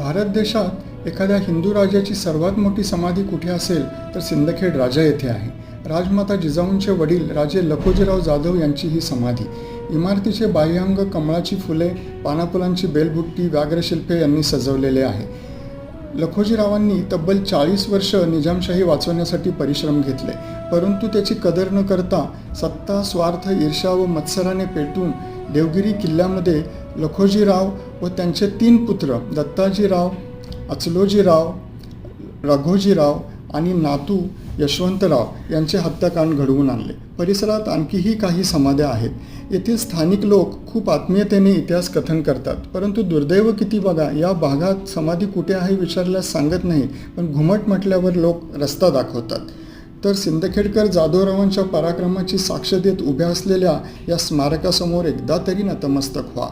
भारत देशात एखाद्या हिंदू राजाची सर्वात मोठी समाधी कुठे असेल तर सिंदखेड राजा येथे आहे. राजमाता जिजाऊंचे वडील राजे लखोजीराव जाधव यांची ही समाधी. इमारतीचे बाह्यांग कमळाची फुले पानाफुलांची बेलबुट्टी व्याघ्रशिल्पे यांनी सजवलेले आहे. लखोजीरावांनी तब्बल चाळीस वर्ष निजामशाही वाचवण्यासाठी परिश्रम घेतले. परंतु त्याची कदर न करता सत्ता स्वार्थ ईर्षा व मत्सराने पेटून देवगिरी किल्ल्यामध्ये लखोजीराव व त्यांचे तीन पुत्र दत्ताजीराव अचलोजीराव रघोजीराव आणि नातू यशवंतराव यांचे हत्याकांड घडवून आणले. परिसरात आणखीही काही समाध्या आहेत. येथील स्थानिक लोक खूप आत्मीयतेने इतिहास कथन करतात. परंतु दुर्दैव किती बघा या भागात समाधी कुठे आहे विचारल्यास सांगत नाही पण घुमट म्हटल्यावर लोक रस्ता दाखवतात. तर सिंदखेडकर जाधवरावांच्या पराक्रमाची साक्ष देत उभ्या असलेल्या या स्मारकासमोर एकदा तरी नतमस्तक व्हा.